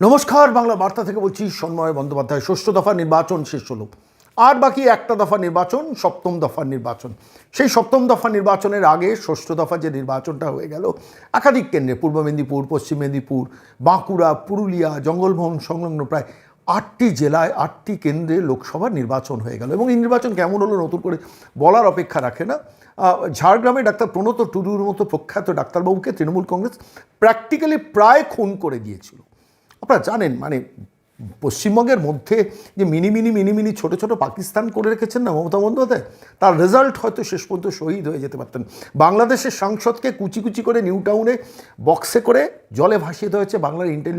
নমস্কার, বাংলা বার্তা থেকে বলছি সন্ময় বন্দ্যোপাধ্যায়। ষষ্ঠ দফা নির্বাচন শেষ হলো। আর বাকি একটা দফা নির্বাচন, সপ্তম দফার নির্বাচন। সেই সপ্তম দফা নির্বাচনের আগে ষষ্ঠ দফা যে নির্বাচনটা হয়ে গেল, একাধিক কেন্দ্রে, পূর্ব মেদিনীপুর, পশ্চিম মেদিনীপুর, বাঁকুড়া, পুরুলিয়া জঙ্গলমহল সংলগ্ন প্রায় আটটি জেলায় আটটি কেন্দ্রে লোকসভা নির্বাচন হয়ে গেল। এবং এই নির্বাচন কেমন হলো নতুন করে বলার অপেক্ষা রাখে না। ঝাড়গ্রামে ডাক্তার প্রণত টুডুর মতো প্রখ্যাত ডাক্তারবাবুকে তৃণমূল কংগ্রেস প্র্যাকটিক্যালি প্রায় খুন করে দিয়েছিল। আপনারা জানেন মানে পশ্চিমবঙ্গের মধ্যে যে মিনি মিনি মিনি মিনি ছোটো ছোটো পাকিস্তান করে রেখেছেন না মমতা বন্দ্যোপাধ্যায়, তার রেজাল্ট হয়তো শেষ পর্যন্ত শহীদ হয়ে যেতে পারতেন। বাংলাদেশের সাংসদকে কুচি কুচি করে নিউ টাউনে বক্সে করে জলে ভাসিয়ে হয়েছে বাংলার ইন্টেল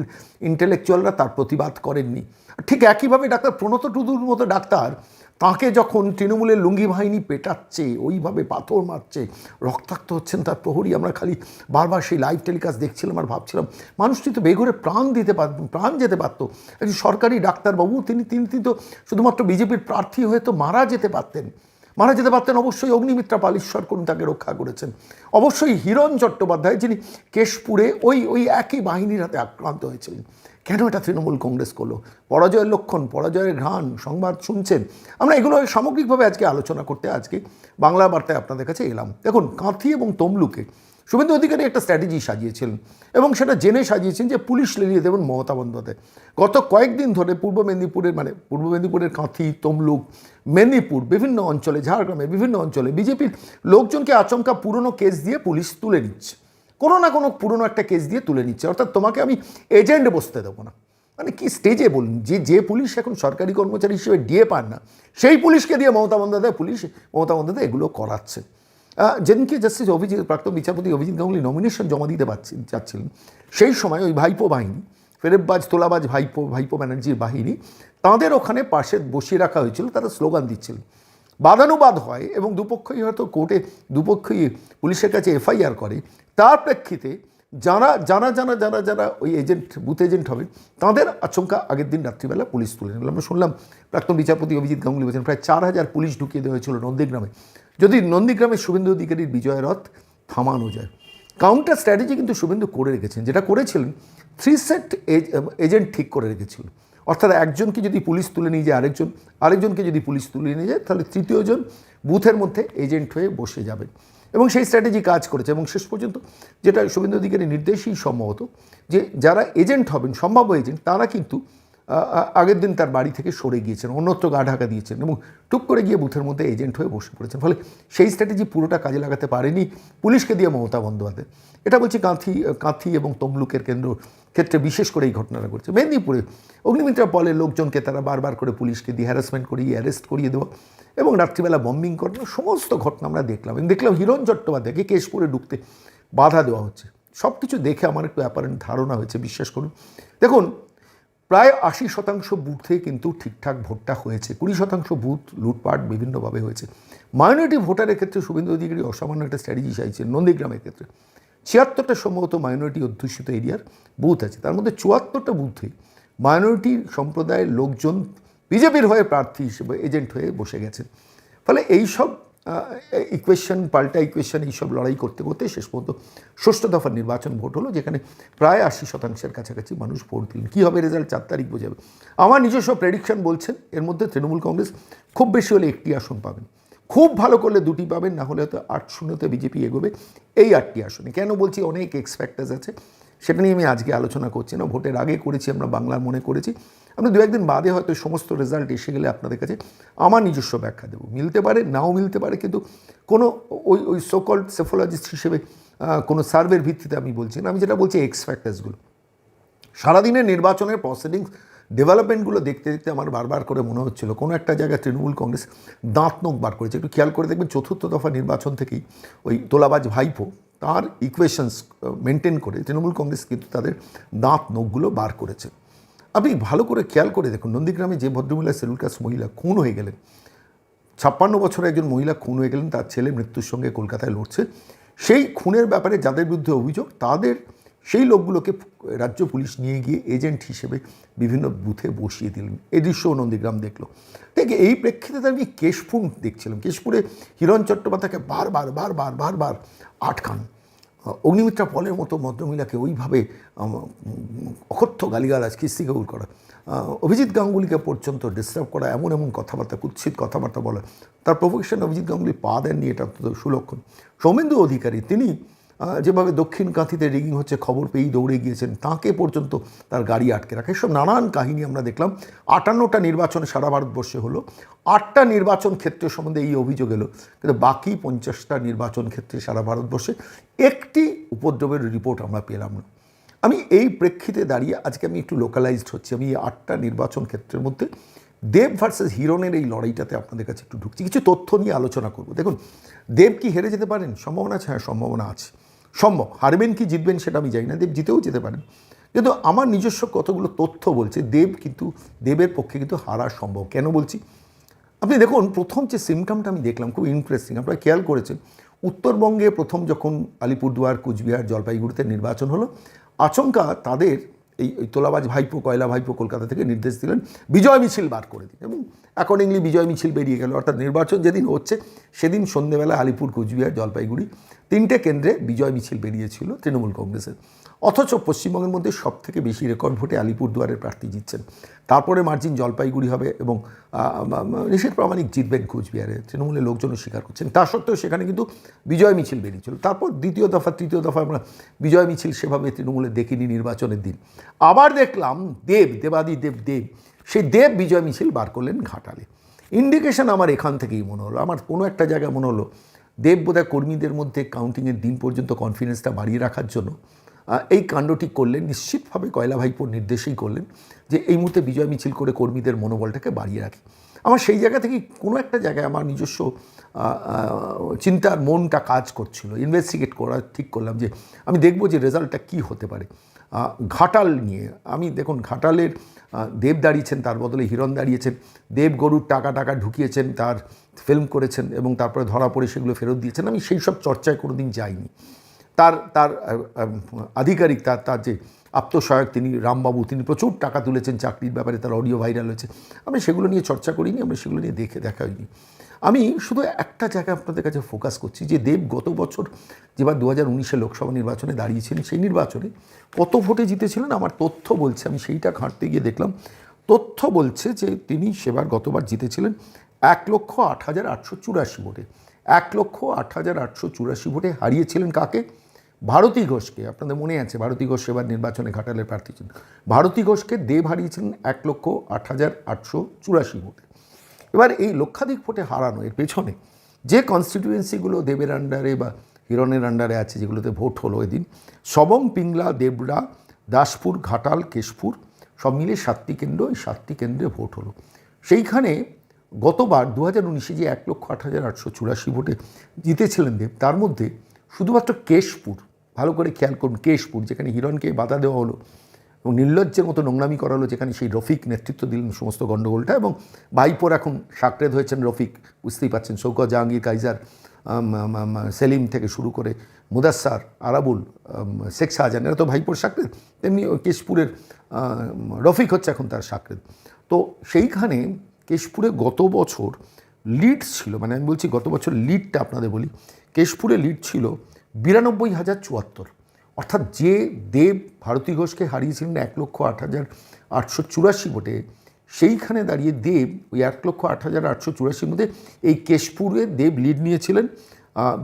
ইন্টেলেকচুয়ালরা তার প্রতিবাদ করেননি। ঠিক একইভাবে ডাক্তার প্রণত টুদুর মতো ডাক্তার তাকে যখন তৃণমূলের লুঙ্গি বাহিনী পেটাচ্ছে, ওইভাবে পাথর মারছে, রক্তাক্ত হচ্ছেন তার প্রহরী। আমরা খালি বারবার সেই লাইভ টেলিকাস্ট দেখছিলাম আর ভাবছিলাম, মানুষটি তো বেঘরে প্রাণ দিতে পারত প্রাণ যেতে পারতো। একজন সরকারি ডাক্তারবাবু তিনি তিনি তো শুধুমাত্র বিজেপির প্রার্থী হয়ে তো মারা যেতে পারতেন। মারা যেতে পারতেন অবশ্যই অগ্নিমিত্রা পালিশ্বর করুন, তাকে রক্ষা করেছেন। অবশ্যই হিরণ চট্টোপাধ্যায়, যিনি কেশপুরে ওই ওই একই বাহিনীর হাতে আক্রান্ত হয়েছিলেন। কেন এটা তৃণমূল কংগ্রেস করল? পরাজয়ের লক্ষণ, পরাজয়ের ঘ্রাণ, সংবাদ শুনছেন। আমরা এগুলো সামগ্রিকভাবে আজকে আলোচনা করতে, আজকে বাংলা বার্তায় আপনাদের কাছে এলাম। দেখুন, কাঁথি এবং তমলুকে শুভেন্দু অধিকারী একটা স্ট্র্যাটেজি সাজিয়েছিলেন এবং সেটা জেনে সাজিয়েছেন যে পুলিশ লেলিয়ে দেবেন মমতা বন্দ্যোপাধ্যায়। গত কয়েকদিন ধরে পূর্ব মেদিনীপুরের মানে পূর্ব মেদিনীপুরের কাঁথি, তমলুক, মেদিনীপুর, বিভিন্ন অঞ্চলে, ঝাড়গ্রামে বিভিন্ন অঞ্চলে বিজেপির লোকজনকে আচমকা পুরনো কেস দিয়ে পুলিশ তুলে নিচ্ছে। কোনো না কোনো পুরনো একটা কেস দিয়ে তুলে নিচ্ছে। অর্থাৎ তোমাকে আমি এজেন্ট বসতে দেবো না। মানে কি স্টেজে বলুন? যে যে পুলিশ এখন সরকারি কর্মচারী হিসেবে ডিএ পান না, সেই পুলিশকে দিয়ে মমতা বন্দ্যোপাধ্যায় পুলিশ, মমতা বন্দ্যোপাধ্যায় এগুলো করাচ্ছে। যেদিনকে জাস্টিস অভিজিৎ, প্রাক্তন বিচারপতি অভিজিৎ গাঙ্গুলি নমিনেশন জমা দিতে পারছেন চাচ্ছিলেন, সেই সময় ওই ভাইপো বাহিনী, ফেরেববাজ, তোলাবাজ ভাইপো ভাইপো ব্যানার্জির বাহিনী, তাদের ওখানে পাশে বসিয়ে রাখা হয়েছিল, তারা স্লোগান দিচ্ছিলেন বাদানুবাদ হয় এবং দুপক্ষই হয়তো কোর্টে, দুপক্ষই পুলিশের কাছে এফআইআর করে তার প্রেক্ষিতে যারা যারা যারা যারা যারা ওই এজেন্ট বুথ এজেন্ট হবে, তাদের আচমকা আগের দিন রাত্রিবেলা পুলিশ তুলে নিল। আমরা শুনলাম প্রাক্তন বিচারপতি অভিজিৎ গাঙ্গুলি বলছেন, প্রায় চার হাজার পুলিশ ঢুকিয়ে দেওয়া হয়েছিল নন্দীগ্রামে। যদি নন্দীগ্রামে শুভেন্দু অধিকারীর বিজয় রথ থামানো যায়। কাউন্টার স্ট্র্যাটেজি কিন্তু শুভেন্দু করে রেখেছেন, যেটা করেছিলেন থ্রি সেট এজেন্ট ঠিক করে রেখেছিল। অর্থাৎ একজনকে যদি পুলিশ তুলে নিয়ে যায় আরেকজন, আরেকজনকে যদি পুলিশ তুলে নিয়ে যায়, তাহলে তৃতীয়জন বুথের মধ্যে এজেন্ট হয়ে বসে যাবেন এবং সেই স্ট্র্যাটেজি কাজ করেছে এবং শেষ পর্যন্ত যেটা শুভেন্দু অধিকারী নির্দেশেই সম্ভবত যে যারা এজেন্ট হবেন, সম্ভাব্য এজেন্ট তারা কিন্তু আগের দিন তার বাড়ি থেকে সরে গিয়েছেন, অন্যত্র গা ঢাকা দিয়েছেন এবং টুক করে গিয়ে বুথের মধ্যে এজেন্ট হয়ে বসে পড়েছেন। ফলে সেই স্ট্র্যাটেজি পুরোটা কাজে লাগাতে পারেনি পুলিশকে দিয়ে মমতা বন্দ্যোপাধ্যায়। এটা বলছি কাঁথি কাঁথি এবং তমলুকের কেন্দ্র ক্ষেত্রে বিশেষ করে এই ঘটনাটা ঘটছে। মেদিনীপুরে অগ্নিমিত্রা পলে লোকজনকে তারা বারবার করে পুলিশকে দিয়ে হ্যারাসমেন্ট করিয়ে অ্যারেস্ট করিয়ে দেওয়া এবং রাত্রিবেলা বম্বিং করানো সমস্ত ঘটনা আমরা দেখলাম দেখলাম হিরণ চট্টোপাধ্যায়কে কেশপুরে ঢুকতে বাধা দেওয়া হচ্ছে। সব কিছু দেখে আমার একটু অ্যাপারেন্ট ধারণা হয়েছে, বিশ্বাস করুন। দেখুন প্রায় আশি শতাংশ বুথে কিন্তু ঠিকঠাক ভোটটা হয়েছে। কুড়ি শতাংশ বুথ লুটপাট বিভিন্নভাবে হয়েছে। মাইনরিটি ভোটারের ক্ষেত্রে শুভেন্দু অধিকারী অসামান্য একটা স্ট্র্যাটেজি চাইছেন নন্দীগ্রামের ক্ষেত্রে। ছিয়াত্তরটা সম্ভবত মাইনরিটি অধ্যুষিত এরিয়ার বুথ আছে। তার মধ্যে চুয়াত্তরটা বুথে মাইনরিটি সম্প্রদায়ের লোকজন বিজেপির হয়ে প্রার্থী হিসেবে এজেন্ট হয়ে বসে গেছেন। ফলে এইসব ইকুয়েশন পাল্টা ইকুয়েশন এইসব লড়াই করতে করতে শেষ পর্যন্ত ষষ্ঠ দফার নির্বাচন ভোট হলো, যেখানে প্রায় আশি শতাংশের কাছাকাছি মানুষ ভোট দিলেন। কী হবে রেজাল্ট চার তারিখ বোঝাবে। আমার নিজস্ব প্রেডিকশন বলছেন, এর মধ্যে তৃণমূল কংগ্রেস খুব বেশি হলে একটি আসন পাবেন। খুব ভালো করলে দুটি পাবেন, না হলে হয়তো আট শূন্যতে বিজেপি এগোবে। এই আটটি আসনে। কেন বলছি? অনেক এক্সপেক্টার্স আছে। সেটা নিয়ে আমি আজকে আলোচনা করছি না। ভোটের আগে করেছি আমরা, বাংলার মনে করেছি। আমরা দু একদিন বাদে হয়তো সমস্ত রেজাল্ট এসে গেলে আপনাদের কাছে আমার নিজস্ব ব্যাখ্যা দেবো। মিলতে পারে, নাও মিলতে পারে, কিন্তু কোনো ওই ওই সোকল সেফোলজিস্ট হিসেবে কোনো সার্ভের ভিত্তিতে আমি বলছি না। আমি যেটা বলছি এক্স ফ্যাক্টার্সগুলো সারাদিনের নির্বাচনের প্রসিডিংস ডেভেলপমেন্টগুলো দেখতে দেখতে আমার বারবার করে মনে হচ্ছিল, কোনো একটা জায়গায় তৃণমূল কংগ্রেস দাঁত নোখ বার করেছে। একটু খেয়াল করে দেখবেন, চতুর্থ দফা নির্বাচন থেকেই ওই তোলাবাজ ভাইপো তার ইকুয়েশনস মেনটেন করে তৃণমূল কংগ্রেস কিন্তু তাদের দাঁত নোখগুলো বার করেছে। আপনি ভালো করে খেয়াল করে দেখুন, নন্দীগ্রামে যে ভদ্রমহিলা সেলুল কাস্ট মহিলা খুন হয়ে গেলেন, ছাপ্পান্ন বছরের একজন মহিলা খুন হয়ে গেলেন, তার ছেলে মৃত্যুর সঙ্গে কলকাতায় লড়ছে। সেই খুনের ব্যাপারে যাদের বিরুদ্ধে অভিযোগ, তাদের, সেই লোকগুলোকে রাজ্য পুলিশ নিয়ে গিয়ে এজেন্ট হিসেবে বিভিন্ন বুথে বসিয়ে দিলেন। এই দৃশ্যও নন্দীগ্রাম দেখল। ঠিক এই প্রেক্ষিতে আমি কেশপুর দেখছিলাম। কেশপুরে হিরণ চট্টোপাধ্যায়কে বারবার বারবার বারবার আটকান। অগ্নিমিত্রা পলের মতো মধ্যমিলাকে ওইভাবে অকথ্য গালিগালাজ কিস্তিগৌল করা অভিজিৎ গাঙ্গুলিকে পর্যন্ত ডিস্টার্ব করা, এমন এমন কথাবার্তা, কুৎসিত কথাবার্তা বলা, তার প্রফেশন অভিজিৎ গাঙ্গুলি পা দেননি, এটা অন্তত সুলক্ষণ। সৌমেন্দু অধিকারী, তিনি যেভাবে দক্ষিণ কাঁথিতে রিগিং হচ্ছে, খবর পেয়েই দৌড়ে গিয়েছেন, তাকে পর্যন্ত তার গাড়ি আটকে রাখে। এসব নানান কাহিনী আমরা দেখলাম। আটান্নটা নির্বাচন সারা ভারতবর্ষে হলো। আটটা নির্বাচন ক্ষেত্র সম্বন্ধে এই অভিযোগ এলো। কিন্তু বাকি পঞ্চাশটা নির্বাচন ক্ষেত্রে সারা ভারতবর্ষে একটি উপদ্রবের রিপোর্ট আমরা পেলাম না। আমি এই প্রেক্ষিতে দাঁড়িয়ে আজকে আমি একটু লোকালাইজড হচ্ছি। আমি এই আটটা নির্বাচন ক্ষেত্রের মধ্যে দেব ভার্সেস হিরনের এই লড়াইটাতে আপনাদের কাছে একটু ঢুকছি। কিছু তথ্য নিয়ে আলোচনা করব। দেখুন, দেব কি হেরে যেতে পারেন? সম্ভাবনা আছে? হ্যাঁ সম্ভাবনা আছে। সম্ভব। হারবেন কি জিতবেন সেটা আমি জানি না। দেব জিতেও যেতে পারেন। কিন্তু আমার নিজস্ব কতগুলো তথ্য বলছে, দেব কিন্তু, দেবের পক্ষে কিন্তু হারা সম্ভব। কেন বলছি? আপনি দেখুন, প্রথম যে সিমটমটা আমি দেখলাম, খুব ইন্টারেস্টিং আপনারা খেয়াল করেছেন, উত্তরবঙ্গে প্রথম যখন আলিপুরদুয়ার, কুচবিহার, জলপাইগুড়িতে নির্বাচন হলো, আচমকা তাদের এই ওই তোলাবাজ ভাইপো, কয়লা ভাইপো কলকাতা থেকে নির্দেশ দিলেন, বিজয় মিছিল বার করে দিন। এবং অ্যাকর্ডিংলি বিজয় মিছিল বেরিয়ে গেল। অর্থাৎ নির্বাচন যেদিন হচ্ছে, সেদিন সন্ধ্যেবেলা আলিপুর, কুচবিহার, জলপাইগুড়ি তিনটে কেন্দ্রে বিজয় মিছিল বেরিয়েছিল তৃণমূল কংগ্রেসের। অথচ পশ্চিমবঙ্গের মধ্যে সব থেকে বেশি রেকর্ড ভোটে আলিপুরদুয়ারের প্রার্থী জিতছেন। তারপরে মার্জিন জলপাইগুড়ি হবে এবং নিষেধ প্রামাণিক জিতবেন কুচবিহারে। তৃণমূলের লোকজনও স্বীকার করছেন। তা সত্ত্বেও সেখানে কিন্তু বিজয় মিছিল বেরিয়েছিল। তারপর দ্বিতীয় দফা, তৃতীয় দফা আমরা বিজয় মিছিল সেভাবে তৃণমূলে দেখিনি নির্বাচনের দিন। আবার দেখলাম দেব, দেবাদি দেব দেব, সেই দেব বিজয় মিছিল বার করলেন ঘাটালে। ইন্ডিকেশন আমার এখান থেকেই মনে হলো। আমার কোনো একটা জায়গায় মনে হলো, দেব বোধহয় কর্মীদের মধ্যে কাউন্টিংয়ের দিন পর্যন্ত কনফিডেন্সটা বাড়িয়ে রাখার জন্য এই কাণ্ডটি করলেন, নিশ্চিতভাবে কয়লা ভাইপোর নির্দেশেই করলেন যে এই মুহূর্তে বিজয় মিছিল করে কর্মীদের মনোবলটাকে বাড়িয়ে রাখি। আমার সেই জায়গা থেকেই কোনো একটা জায়গায় আমার নিজস্ব চিন্তার মনটা কাজ করছিল। ইনভেস্টিগেট করা ঠিক করলাম যে আমি দেখব যে রেজাল্টটা কী হতে পারে। ঘাটাল নিয়ে আমি দেখুন, ঘাটালের দেব দাঁড়িয়েছেন, তার বদলে হিরণ দাঁড়িয়েছেন, দেব গরুর টাকা টাকা ঢুকিয়েছেন, তার ফিল্ম করেছেন এবং তারপরে ধরা পড়ে সেগুলো ফেরত দিয়েছেন। আমি সেই সব চর্চায় কোনো দিন যাইনি। তার তার আধিকারিক, তার তার যে আত্মসহায়ক তিনি, রামবাবু, তিনি প্রচুর টাকা তুলেছেন চাকরির ব্যাপারে, তার অডিও ভাইরাল হয়েছে। আমি সেগুলো নিয়ে চর্চা করিনি, আমরা সেগুলো নিয়ে দেখে দেখা হয়নি। আমি শুধু একটা জায়গায় আপনাদের কাছে ফোকাস করছি যে দেব গত বছর যেবার দু হাজার উনিশে লোকসভা নির্বাচনে দাঁড়িয়েছিলেন, সেই নির্বাচনে কত ভোটে জিতেছিলেন? আমার তথ্য বলছে, আমি সেইটা ঘাঁটতে গিয়ে দেখলাম, তথ্য বলছে যে তিনি সেবার গতবার জিতেছিলেন এক লক্ষ আট হাজার আটশো চুরাশি ভোটে। এক লক্ষ আট হাজার আটশো চুরাশি ভোটে হারিয়েছিলেন কাকে? ভারতী ঘোষকে, আপনাদের মনে আছে, ভারতী ঘোষ এবার নির্বাচনে ঘাটালের প্রার্থী ছিলেন। ভারতী ঘোষকে দেব হারিয়েছিলেন এক লক্ষ আট হাজার আটশো চুরাশি ভোটে। এবার এই লক্ষাধিক ভোটে হারানো এর পেছনে যে কনস্টিটিউয়েন্সিগুলো দেবের আন্ডারে বা হিরণের আন্ডারে আছে, যেগুলোতে ভোট হলো এদিন, সবং, পিংলা দেবরা দাসপুর, ঘাটাল, কেশপুর, সব মিলে সাতটি কেন্দ্র, এই সাতটি কেন্দ্রে ভোট হলো। সেইখানে গতবার দু হাজার উনিশে যে এক লক্ষ আট হাজার আটশো চুরাশি ভোটে জিতেছিলেন দেব, তার মধ্যে শুধুমাত্র কেশপুর, ভালো করে খেয়াল করুন, কেশপুর, যেখানে হিরণকে বাধা দেওয়া হলো এবং নির্লজ্জের মতো নোংরামি করা হলো, যেখানে সেই রফিক নেতৃত্ব দিলেন সমস্ত গণ্ডগোলটা এবং ভাইপোর এখন সাকরেদ হয়েছেন রফিক, বুঝতেই পারছেন শৌকত জাহাঙ্গীর, কাইজার সেলিম থেকে শুরু করে মুদাসার আরাবুল শেখ শাহজাহান, এরা তো ভাইপোর সাকরেদ, তেমনি কেশপুরের রফিক হচ্ছে এখন তার সাকরেদ। তো সেইখানে কেশপুরে গত বছর লিড ছিল মানে আমি বলছি গত বছর লিডটা আপনাদের বলি কেশপুরে লিড ছিল বিরানব্বই হাজার চুয়াত্তর। অর্থাৎ যে দেব ভারতী ঘোষকে হারিয়েছিলেন এক লক্ষ আট হাজার আটশো চুরাশি ভোটে, সেইখানে দাঁড়িয়ে দেব ওই এক লক্ষ আট হাজার আটশো চুরাশির মধ্যে এই কেশপুরে দেব লিড নিয়েছিলেন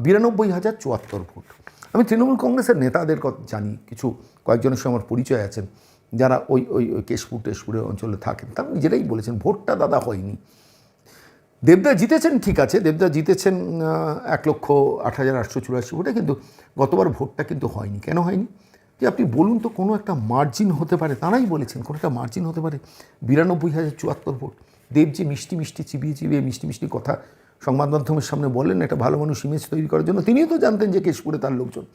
বিরানব্বই হাজার চুয়াত্তর ভোট। আমি তৃণমূল কংগ্রেসের নেতাদের জানি, কিছু কয়েকজনের সঙ্গে আমার পরিচয় আছেন যারা ওই ওই ওই কেশপুর টেশপুরের অঞ্চলে থাকেন, তারা নিজেরাই বলেছেন, ভোটটা দাদা হয়নি। দেবদা জিতেছেন, ঠিক আছে। দেবদা জিতেছেন এক লক্ষ আট হাজার আটশো চুরাশি ভোটে, কিন্তু গতবার ভোটটা কিন্তু হয়নি। কেন হয়নি? যে আপনি বলুন তো, কোনো একটা মার্জিন হতে পারে, তারাই বলেছেন, কোনো একটা মার্জিন হতে পারে, বিরানব্বই হাজার চুয়াত্তর ভোট। দেব যে মিষ্টি মিষ্টি চিবিয়ে চিবিয়ে মিষ্টি মিষ্টি কথা সংবাদ মাধ্যমের সামনে বললেন একটা ভালো মানুষ ইমেজ তৈরি করার জন্য। তিনিও তো জানতেন যে কেশপুরে তার লোকজন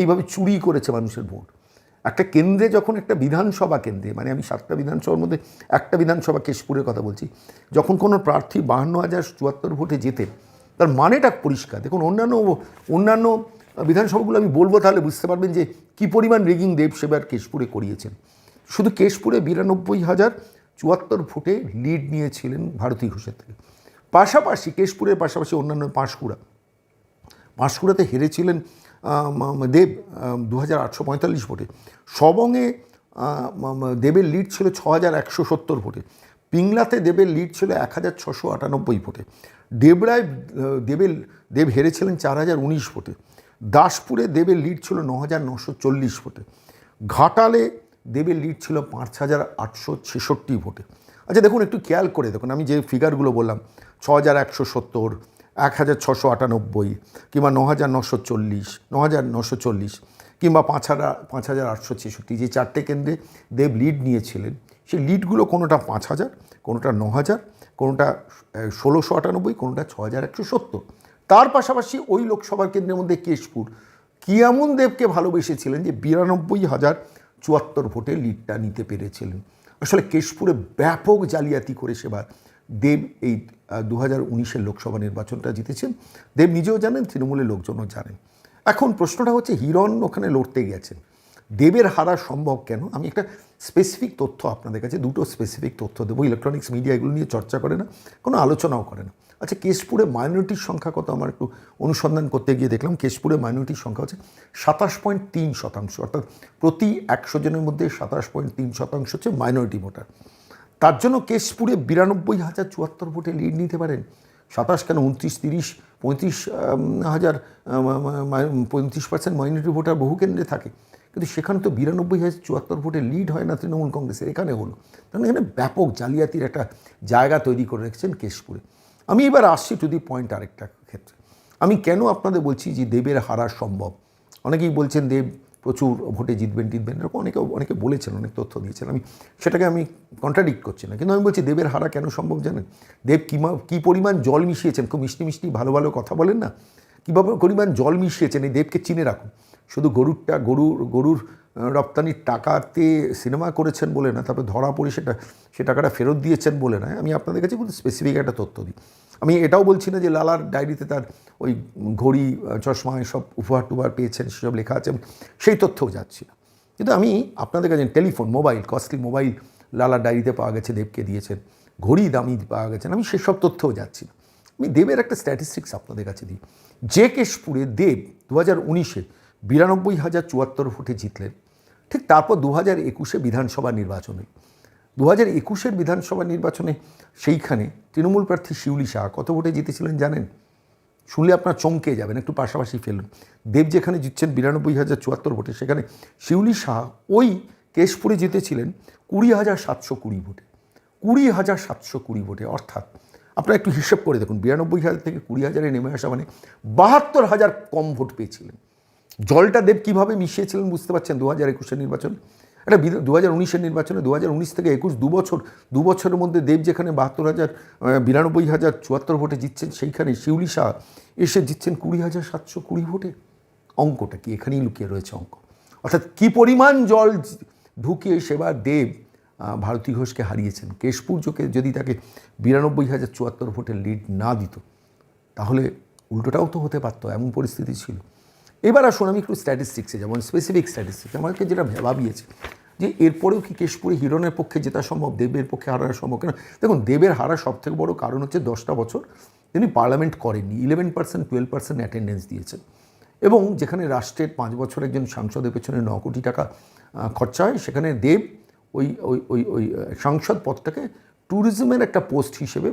এইভাবে চুরি করেছে মানুষের ভোট। একটা কেন্দ্রে যখন একটা বিধানসভা কেন্দ্রে মানে আমি সাতটা বিধানসভার মধ্যে একটা বিধানসভা কেশপুরের কথা বলছি, যখন কোনো প্রার্থী বাহান্ন হাজার চুয়াত্তর ভোটে জেতেন তার মানেটা পরিষ্কার। দেখুন, অন্যান্য অন্যান্য বিধানসভাগুলো আমি বলব তাহলে বুঝতে পারবেন যে কী পরিমাণ রেগিং দেব সেবার কেশপুরে করিয়েছেন। শুধু কেশপুরে বিরানব্বই হাজার চুয়াত্তর ভোটে লিড নিয়েছিলেন ভারতী ঘোষের থেকে। পাশাপাশি, কেশপুরের পাশাপাশি অন্যান্য পাঁশকুড়া। পাঁশকুড়াতে হেরেছিলেন দেব দু হাজার আটশো পঁয়তাল্লিশ ভোটে। সবংয়ে দেবের লিড ছিল ছ হাজার একশো সত্তর ভোটে। পিংলাতে দেবের লিড ছিল এক হাজার ছশো আটানব্বই ভোটে। দেবরায় দেবের, দেব হেরেছিলেন চার হাজার উনিশ ভোটে। দাসপুরে দেবের লিড ছিল ন হাজার নশো চল্লিশ ভোটে। ঘাটালে দেবের লিড ছিল পাঁচ হাজার আটশো ছেষট্টি ভোটে। আচ্ছা দেখুন, একটু খেয়াল করে দেখুন, আমি যে ফিগারগুলো বললাম ছ হাজার একশো সত্তর এক হাজার ছশো আটানব্বই কিংবা ন হাজার নশো চল্লিশ ন হাজার নশো চল্লিশ কিংবা পাঁচ হাজার পাঁচ হাজার আটশো ছেষট্টি যে চারটে কেন্দ্রে দেব লিড নিয়েছিলেন, সেই লিডগুলো কোনোটা পাঁচ হাজার, কোনোটা ন হাজার কোনোটা ষোলোশো আটানব্বই, কোনোটা ছ হাজার একশো সত্তর। তার পাশাপাশি ওই লোকসভার কেন্দ্রের মধ্যে কেশপুর। কিয়ামুন দেবকে ভালোবেসেছিলেন যে বিরানব্বই হাজার চুয়াত্তর ভোটে লিডটা নিতে পেরেছিলেন? আসলে কেশপুরে ব্যাপক জালিয়াতি করে সেবার দেব এই দু হাজার উনিশের লোকসভা নির্বাচনটা জিতেছেন। দেব নিজেও জানেন, তৃণমূলের লোকজনও জানেন। এখন প্রশ্নটা হচ্ছে, হিরণ ওখানে লড়তে গেছেন। দেবের হারা সম্ভব কেন? আমি একটা স্পেসিফিক তথ্য আপনাদের কাছে, দুটো স্পেসিফিক তথ্য দেবো। ইলেকট্রনিক্স মিডিয়া এগুলো নিয়ে চর্চা করে না, কোনো আলোচনাও করে না। আচ্ছা কেশপুরে মাইনরিটির সংখ্যা কত? আমার একটু অনুসন্ধান করতে গিয়ে দেখলাম, কেশপুরে মাইনরিটির সংখ্যা হচ্ছে সাতাশ পয়েন্ট তিন শতাংশ। অর্থাৎ প্রতি একশো জনের মধ্যে সাতাশ পয়েন্ট তিন শতাংশ হচ্ছে মাইনরিটি ভোটার তার জন্য কেশপুরে বিরানব্বই হাজার চুয়াত্তর ভোটে লিড নিতে পারেন। সাতাশ কেন? উনত্রিশ, তিরিশ, পঁয়ত্রিশ হাজার পঁয়ত্রিশ পার্সেন্ট মাইনরিটি ভোটার বহু কেন্দ্রে থাকে। কিন্তু সেখানে তো বিরানব্বই হাজার চুয়াত্তর ভোটে লিড হয় না তৃণমূল কংগ্রেসের। এখানে হলো। কারণ এখানে ব্যাপক জালিয়াতির একটা জায়গা তৈরি করে রেখেছেন কেশপুরে। আমি এবার আসছি টু দি পয়েন্ট আরেকটা ক্ষেত্রে। আমি কেন আপনাদের বলছি যে দেবের হারা সম্ভব? অনেকেই বলছেন দেব প্রচুর ভোটে জিতবেন জিতবেন এরকম অনেকে অনেকে বলেছেন, অনেক তথ্য দিয়েছেন। আমি সেটাকে আমি কন্ট্রাডিক্ট করছি না। কিন্তু আমি বলছি, দেবের হারা কেন সম্ভব জানেন? দেব কী কী পরিমাণ জল মিশিয়েছেন? খুব মিষ্টি মিষ্টি, ভালো ভালো কথা বলেন না? কীভাবে পরিমাণ জল মিশিয়েছেন? এই দেবকে চিনে রাখুন। শুধু গরুরটা, গরুর গরুর রপ্তানির টাকাতে সিনেমা করেছেন বলে না, তারপরে ধরা পড়ে সেটা, সে টাকাটা ফেরত দিয়েছেন বলে না, আমি আপনাদের কাছে কিন্তু স্পেসিফিক একটা তথ্য দিই। আমি এটাও বলছি না যে লালার ডায়েরিতে তার ওই ঘড়ি, চশমা এসব উপহার টুহার পেয়েছেন, সেসব লেখা আছে সেই তথ্যও যাচ্ছি না। কিন্তু আমি আপনাদের কাছে টেলিফোন, মোবাইল কস্টলি মোবাইল লালার ডায়েরিতে পাওয়া গেছে, দেবকে দিয়েছেন, ঘড়ি দামি পাওয়া গেছেন আমি সেসব তথ্যও যাচ্ছি না। আমি দেবের একটা স্ট্যাটিস্টিক্স আপনাদের কাছে দিই। যে কেশপুরে দেব দু হাজার উনিশে বিরানব্বই হাজার চুয়াত্তর ভোটে জিতলেন। ঠিক তারপর দু হাজার একুশে বিধানসভা নির্বাচনে। দু হাজার একুশের বিধানসভা নির্বাচনে সেইখানে তৃণমূল প্রার্থী শিউলি শাহ কত ভোটে জিতেছিলেন জানেন? শুনলে আপনার চমকে যাবেন, একটু পাশাপাশি ফেলুন। দেব যেখানে জিতছেন বিরানব্বই হাজার চুয়াত্তর ভোটে, সেখানে শিউলি শাহ ওই কেশপুরে জিতেছিলেন কুড়ি হাজার সাতশো কুড়ি ভোটে। কুড়ি হাজার সাতশো কুড়ি ভোটে, অর্থাৎ আপনারা একটু হিসেব করে দেখুন, বিরানব্বই হাজার থেকে কুড়ি হাজারে নেমে আসা মানে বাহাত্তর হাজার কম ভোট পেয়েছিলেন। জলটা দেব কীভাবে মিশিয়েছিলেন বুঝতে পারছেন দু হাজার একুশের নির্বাচন। এটা দু হাজার উনিশের নির্বাচনে দু হাজার উনিশ থেকে একুশ, দু বছর, দু বছরের মধ্যে দেব যেখানে বাহাত্তর হাজার বিরানব্বই হাজার, চুয়াত্তর ভোটে জিতছেন, সেইখানে শিউলি শাহ এসে জিতছেন কুড়ি হাজার সাতশো কুড়ি ভোটে। অঙ্কটা কি? এখানেই লুকিয়ে রয়েছে অঙ্ক। অর্থাৎ কি পরিমাণ জল ঢুকিয়ে সেবার দেব ভারতী ঘোষকে হারিয়েছেন। কেশপুরজোকে যদি তাকে বিরানব্বই হাজার চুয়াত্তর ভোটের লিড না দিত, তাহলে উল্টোটাও তো হতে পারতো, এমন পরিস্থিতি ছিল। এবার আসুন, আমি একটু স্ট্যাটিস্টিক্সে যেমন স্পেসিফিক স্ট্যাটিস্টিক্স আমাকে যেটা ভাবিয়েছে যে এরপরেও কি কেশপুরে হিরণের পক্ষে জেতা সম্ভব, দেবের পক্ষে হারা সম্ভব কেন? দেখুন, দেবের হারা সবথেকে বড় কারণ হচ্ছে দশটা বছর তিনি পার্লামেন্ট করেননি eleven percent twelve percent attendance দিয়েছেন। এবং যেখানে রাষ্ট্রের পাঁচ বছর একজন সাংসদের পেছনে ন কোটি টাকা খরচা হয়, সেখানে দেব ওই ওই ওই ওই সাংসদ পদটাকে ট্যুরিজমের একটা পোস্ট হিসেবে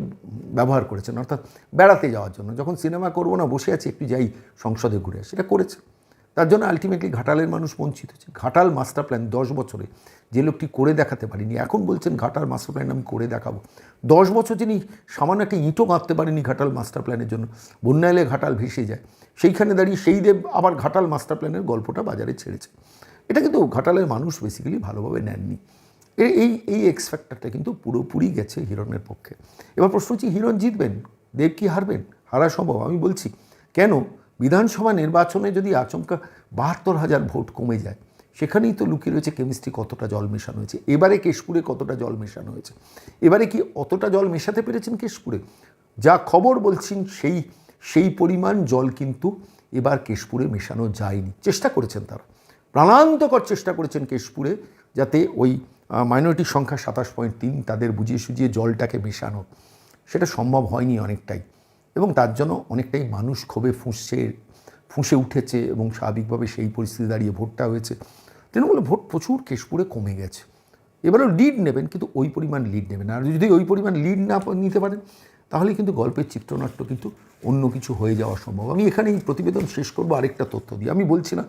ব্যবহার করেছেন, অর্থাৎ বেড়াতে যাওয়ার জন্য। যখন সিনেমা করব না, বসে আছি, একটু যাই, সংসদে ঘুরে আসি। সেটা করেছে। তার জন্য আলটিমেটলি ঘাটালের মানুষ বঞ্চিত হচ্ছে ঘাটাল মাস্টার প্ল্যান দশ বছরে যে লোকটি করে দেখাতে পারিনি, এখন বলছেন ঘাটাল মাস্টার প্ল্যান আমি করে দেখাবো। দশ বছর যিনি সামান্য একটা ইঁটও গাঁথতে পারেনি ঘাটাল মাস্টার প্ল্যানের জন্য বন্যা এলে ঘাটাল ভেসে যায়, সেইখানে দাঁড়িয়ে সেই দেব আবার ঘাটাল মাস্টার প্ল্যানের গল্পটা বাজারে ছেড়েছে। এটা কিন্তু ঘাটালের মানুষ বেসিক্যালি ভালোভাবে নেননি। এই এই এক্স ফ্যাক্টরটা কিন্তু পুরোপুরি গেছে হিরণের পক্ষে। এবার প্রশ্ন হচ্ছে, হিরণ জিতবেন? দেব কি হারবেন? হারা সম্ভব। আমি বলছি, কেন? বিধানসভা নির্বাচনে যদি আচমকা বাহাত্তর হাজার ভোট কমে যায়, সেখানেই তো লুকিয়ে রয়েছে কেমিস্ট্রি কতটা জল মেশানো হয়েছে। এবারে কেশপুরে কতটা জল মেশানো হয়েছে? এবারে কি অতটা জল মেশাতে পেরেছেন কেশপুরে? যা খবর বলছেন, সেই সেই পরিমাণ জল কিন্তু এবার কেশপুরে মেশানো যায়নি। চেষ্টা করেছেন তারা। প্রাণান্তকর চেষ্টা করেছেন কেশপুরে, যাতে ওই মাইনরিটির সংখ্যা সাতাশ পয়েন্ট তিন, তাদের বুঝিয়ে সুঝিয়ে জলটাকে মেশানো। সেটা সম্ভব হয়নি অনেকটাই। এবং তার জন্য অনেকটাই মানুষ ক্ষোভে ফুঁসছে, ফুঁসে উঠেছে এবং স্বাভাবিকভাবে সেই পরিস্থিতি দাঁড়িয়ে ভোটটা হয়েছে। তৃণমূলের ভোট প্রচুর কেশপুরে কমে গেছে। এবারেও লিড নেবেন, কিন্তু ওই পরিমাণ লিড নেবেন। আর যদি ওই পরিমাণ লিড না নিতে পারেন, তাহলে কিন্তু গল্পের চিত্রনাট্য কিন্তু অন্য কিছু হয়ে যাওয়া সম্ভব। আমি এখানে এই প্রতিবেদন শেষ করব, আরেকটা তথ্য দিয়ে আমি বলছি না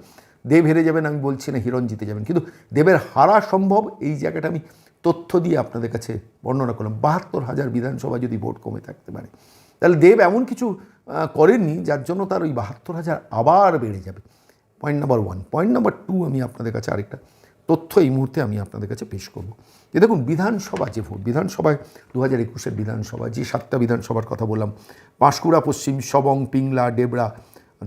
দেব হেরে যাবেন, আমি বলছি না হিরণ জিতে যাবেন। কিন্তু দেবের হারা সম্ভব, এই জায়গাটা আমি তথ্য দিয়ে আপনাদের কাছে বর্ণনা করলাম। বাহাত্তর হাজার বিধানসভা যদি ভোট কমে থাকতে পারে, তাহলে দেব এমন কিছু করেননি যার জন্য তার ওই বাহাত্তর হাজার আবার বেড়ে যাবে। Point number one point number two আমি আপনাদের কাছে আরেকটা তথ্য এই মুহূর্তে আমি আপনাদের কাছে পেশ করব। যে দেখুন, বিধানসভা যে ভোট, বিধানসভায় দু হাজার একুশের বিধানসভা, যে সাতটা বিধানসভার কথা বললাম পাঁশকুড়া পশ্চিম, সবং, পিংলা ডেবরা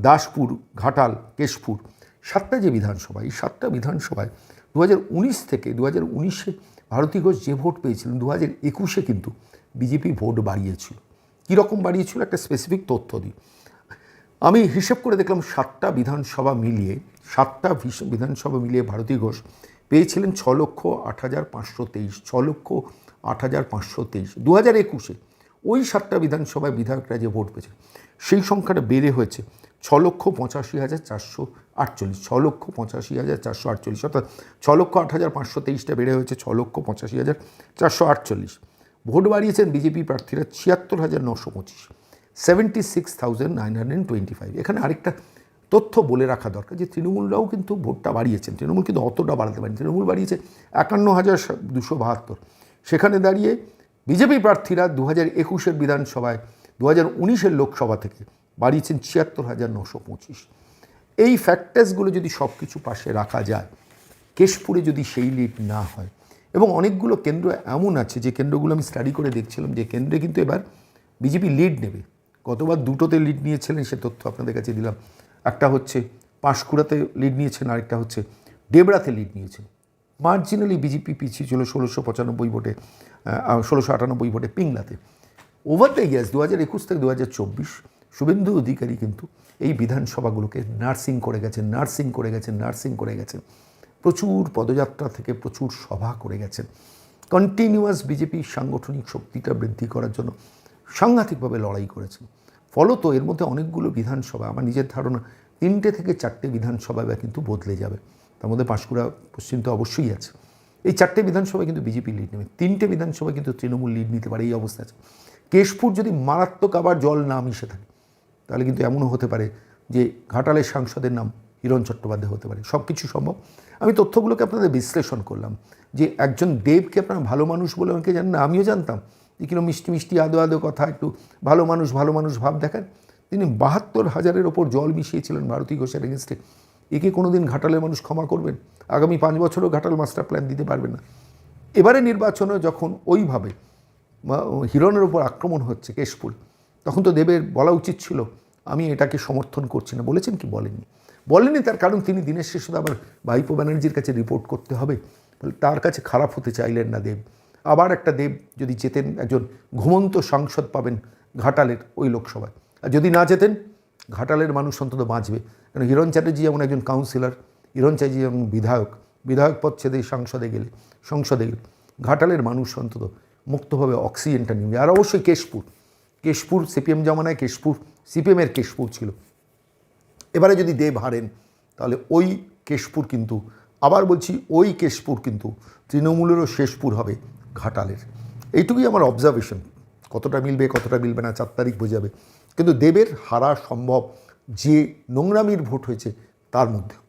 দাসপুর, ঘাটাল, কেশপুর সাতটা যে বিধানসভা, এই সাতটা বিধানসভায় দু হাজার উনিশ থেকে দু হাজার উনিশে ভারতী ঘোষ যে ভোট পেয়েছিলেন দু হাজার একুশে কিন্তু বিজেপি ভোট বাড়িয়েছিল। কীরকম বাড়িয়েছিল? একটা স্পেসিফিক তথ্য দিই। আমি হিসেব করে দেখলাম সাতটা বিধানসভা মিলিয়ে, সাতটা বিধানসভা মিলিয়ে ভারতী ঘোষ পেয়েছিলেন ছ লক্ষ আট হাজার পাঁচশো তেইশ, ছ লক্ষ আট হাজার পাঁচশো তেইশ। দু হাজার একুশে ওই সাতটা বিধানসভায় বিধায়করা যে ভোট পেয়েছে, সেই সংখ্যাটা বেড়ে হয়েছে ছ লক্ষ পঁচাশি হাজার চারশো আটচল্লিশ, ছ লক্ষ পঁচাশি হাজার চারশো আটচল্লিশ, অর্থাৎ ছ লক্ষ আট হাজার পাঁচশো তেইশটা বেড়ে হয়েছে ছ লক্ষ পঁচাশি হাজার চারশো আটচল্লিশ। ভোট বাড়িয়েছেন বিজেপি প্রার্থীরা ছিয়াত্তর হাজার নশো পঁচিশ seventy six thousand nine hundred twenty five এখানে আরেকটা তথ্য বলে রাখা দরকার যে তৃণমূলরাও কিন্তু ভোটটা বাড়িয়েছেন। তৃণমূল কিন্তু অতটা বাড়াতে পারেন। তৃণমূল বাড়িয়েছে একান্ন হাজার দুশো বাহাত্তর। সেখানে দাঁড়িয়ে বিজেপি প্রার্থীরা দু হাজার একুশের বিধানসভায়, দু হাজার উনিশের লোকসভা থেকে বাড়িয়েছেন ছিয়াত্তর হাজার নশো পঁচিশ। এই ফ্যাক্টার্সগুলো যদি সব কিছু পাশে রাখা যায়, কেশপুরে যদি সেই লিড না হয়, এবং অনেকগুলো কেন্দ্র এমন আছে, যে কেন্দ্রগুলো আমি স্টাডি করে দেখছিলাম, যে কেন্দ্রে কিন্তু এবার বিজেপি লিড নেবে। গতবার দুটোতে লিড নিয়েছিলেন, সে তথ্য আপনাদের কাছে দিলাম। একটা হচ্ছে পাঁশকুড়াতে লিড নিয়েছেন, আরেকটা হচ্ছে ডেবরাতে লিড নিয়েছেন। মার্জিনালি বিজেপি পিছিয়ে ছিল ষোলোশো পঁচানব্বই ভোটে ষোলোশো আটানব্বই ভোটে পিংলাতে। ওভার দ্য ইয়ার্স দু হাজার একুশ থেকে দু হাজার চব্বিশ শুভেন্দু অধিকারী কিন্তু এই বিধানসভাগুলোকে নার্সিং করে গেছেন, নার্সিং করে গেছেন, নার্সিং করে গেছেন। প্রচুর পদযাত্রা থেকে প্রচুর সভা করে গেছেন। কন্টিনিউয়াস বিজেপির সাংগঠনিক শক্তিটা বৃদ্ধি করার জন্য সাংঘাতিকভাবে লড়াই করেছেন ফলত এর মধ্যে অনেকগুলো বিধানসভা, আমার নিজের ধারণা, তিনটে থেকে চারটে বিধানসভা কিন্তু বদলে যাবে। তার মধ্যে পাঁশকুড়া পশ্চিম তো অবশ্যই আছে। এই চারটে বিধানসভায় কিন্তু বিজেপি লিড নেবে। তিনটে বিধানসভায় কিন্তু তৃণমূল লিড নিতে পারে, এই অবস্থা আছে। কেশপুর যদি মারাত্মক আবার জল না মিশে থাকে তাহলে কিন্তু এমনও হতে পারে যে ঘাটালের সাংসদের নাম হিরণ চট্টোপাধ্যায় হতে পারে। সব কিছু সম্ভব। আমি তথ্যগুলোকে আপনাদের বিশ্লেষণ করলাম যে একজন দেবকে আপনারা ভালো মানুষ বলে আমাকে জানেন না, আমিও জানতাম যে কীরকম মিষ্টি মিষ্টি আদো আদো কথা, একটু ভালো মানুষ ভালো মানুষ ভাব দেখান। তিনি বাহাত্তর হাজারের ওপর জল মিশিয়েছিলেন ভারতী ঘোষের এগেনস্টে একে কোনো দিন ঘাটালের মানুষ ক্ষমা করবেন। আগামী পাঁচ বছরও ঘাটাল মাস্টার প্ল্যান দিতে পারবেন না। এবারে নির্বাচনে যখন ওইভাবে হিরণের ওপর আক্রমণ হচ্ছে কেশপুর তখন তো দেবের বলা উচিত ছিল, আমি এটাকে সমর্থন করছি না। বলেছেন কি? বলেননি। বলেনি তার কারণ তিনি দিনের শেষে আবার ভাইপো ব্যানার্জির কাছে রিপোর্ট করতে হবে। তার কাছে খারাপ হতে চাইলেন না দেব। আবার একটা দেব যদি যেতেন একজন ঘুমন্ত সাংসদ পাবেন ঘাটালের ওই লোকসভায়। আর যদি না যেতেন ঘাটালের মানুষ অন্তত বাঁচবে। কারণ হিরণ চ্যাটার্জি যেমন একজন কাউন্সিলর হিরণ চ্যাটার্জি যেমন বিধায়ক। বিধায়ক পদ ছেদে সংসদে গেলে সংসদে গেলে, ঘাটালের মানুষ অন্তত মুক্তভাবে অক্সিজেনটা নিবে। আর অবশ্যই কেশপুর। কেশপুর, সিপিএম জমানায় কেশপুর, সিপিএমের কেশপুর ছিল। এবারে যদি দেব হারেন, তাহলে ওই কেশপুর কিন্তু, আবার বলছি ওই কেশপুর কিন্তু তৃণমূলেরও শেষপুর হবে ঘাটালের। এইটুকুই আমার অবজারভেশন কতটা মিলবে কতটা মিলবে না, চার তারিখ বোঝাবে। কিন্তু দেবের হারা সম্ভব যে নোংরামির ভোট হয়েছে, তার মধ্যে।